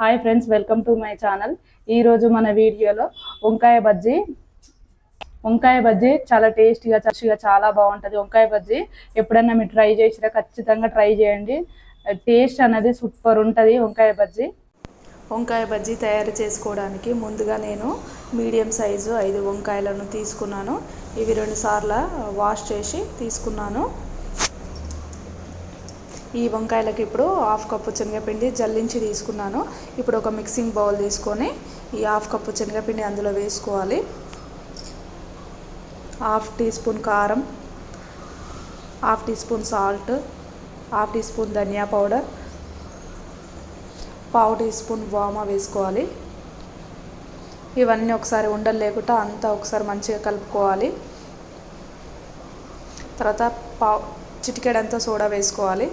Hi friends welcome to my channel ఈరోజు మన వీడియోలో వంకాయ బజ్జీ. వంకాయ బజ్జీ చాలా టేస్టీగా చచ్చిగా చాలా బాగుంటుంది. వంకాయ బజ్జీ ఎప్పుడన్నా మీరు ట్రై చేసినా ఖచ్చితంగా ట్రై చేయండి. టేస్ట్ అనేది సూపర్ ఉంటుంది వంకాయ బజ్జీ. వంకాయ బజ్జీ తయారు చేసుకోవడానికి ముందుగా నేను మీడియం సైజు ఐదు వంకాయలను తీసుకున్నాను. ఇవి రెండు సార్లు వాష్ చేసి తీసుకున్నాను. ఈ వంకాయలకు ఇప్పుడు హాఫ్ కప్పు శనగపిండి జల్లించి తీసుకున్నాను. ఇప్పుడు ఒక మిక్సింగ్ బౌల్ తీసుకొని ఈ హాఫ్ కప్పు శనగపిండి అందులో వేసుకోవాలి. హాఫ్ టీ స్పూన్ కారం half teaspoon salt half teaspoon ధనియా పౌడర్ పావు టీ స్పూన్ వామా వేసుకోవాలి. ఇవన్నీ ఒకసారి ఉండలు లేకుండా అంతా ఒకసారి మంచిగా కలుపుకోవాలి. తర్వాత పావు చిటికెడంతా సోడా వేసుకోవాలి.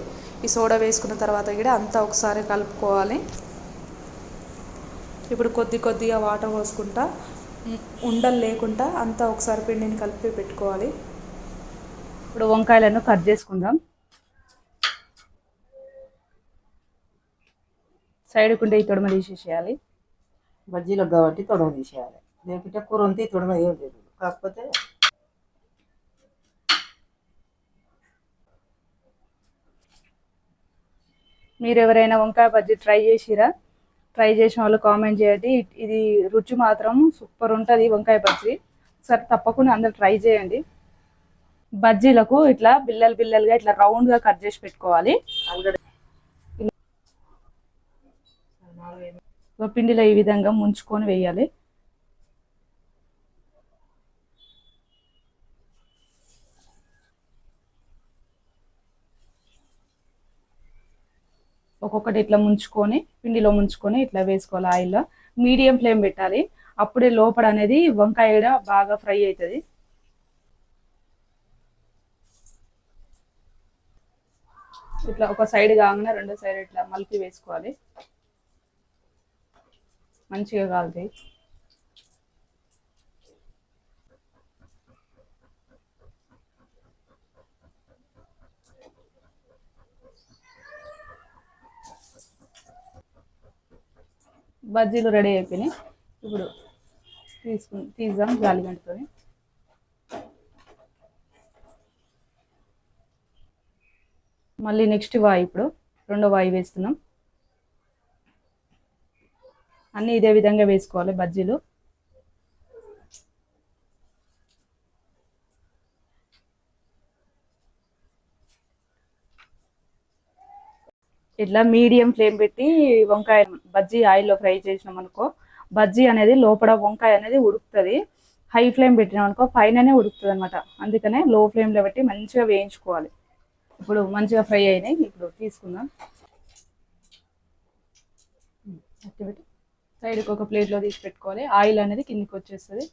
ఈ సోడా వేసుకున్న తర్వాత కూడా అంతా ఒకసారి కలుపుకోవాలి. ఇప్పుడు కొద్ది కొద్దిగా వాటర్ పోసుకుంటా ఉండలు లేకుండా అంతా ఒకసారి పిండిని కలిపి పెట్టుకోవాలి. ఇప్పుడు వంకాయలను కట్ చేసుకుందాం. సైడ్ కుంటే ఈ తొడమ తీసేసేయాలి. బజ్జీలకు కాబట్టి తొడవ తీసేయాలి. లేకుంటే కూర ఉంటే తొడవ ఏం లేదు. కాకపోతే మీరు ఎవరైనా వంకాయ బజ్జీ ట్రై చేసిరా? ట్రై చేసిన వాళ్ళు కామెంట్ చేయండి. ఇది రుచి మాత్రం సూపర్ ఉంటుంది వంకాయ బజ్జీ. సరే తప్పకుండా అందరు ట్రై చేయండి. బజ్జీలకు ఇట్లా బిల్లలు బిల్లలుగా ఇట్లా రౌండ్గా కట్ చేసి పెట్టుకోవాలి. ఆల్రెడీ పిండిలో ఈ విధంగా ముంచుకొని వేయాలి. ఒక్కొక్కటి ఇట్లా ముంచుకొని పిండిలో ముంచుకొని ఇట్లా వేసుకోవాలి ఆయిల్లో. మీడియం ఫ్లేమ్ పెట్టాలి. అప్పుడే లోపల అనేది వంకాయ కూడా బాగా ఫ్రై అవుతుంది. ఇట్లా ఒక సైడ్ కాగానే రెండో సైడ్ ఇట్లా మలిపి వేసుకోవాలి. మంచిగా కాలుతాయి. బజ్జీలు రెడీ అయిపోయినాయి. ఇప్పుడు తీసుకు తీద్దాం జాలిగంటతో మళ్ళీ నెక్స్ట్ వాయి ఇప్పుడు రెండో వాయి వేస్తున్నాం. అన్నీ ఇదే విధంగా వేసుకోవాలి బజ్జీలు. ఇట్లా మీడియం ఫ్లేమ్ పెట్టి వంకాయ బజ్జీ ఆయిల్లో ఫ్రై చేసినాం అనుకో బజ్జీ అనేది లోపల వంకాయ అనేది ఉడుకుతుంది. హై ఫ్లేమ్ పెట్టినాం అనుకో పైననే ఉడుకుతుంది అనమాట అందుకనే లో ఫ్లేమ్లో పెట్టి మంచిగా వేయించుకోవాలి. ఇప్పుడు మంచిగా ఫ్రై అయినాయి. ఇప్పుడు తీసుకుందాం. సైడ్కి ఒక ప్లేట్లో తీసి పెట్టుకోవాలి. ఆయిల్ అనేది కిందికి వచ్చేస్తుంది.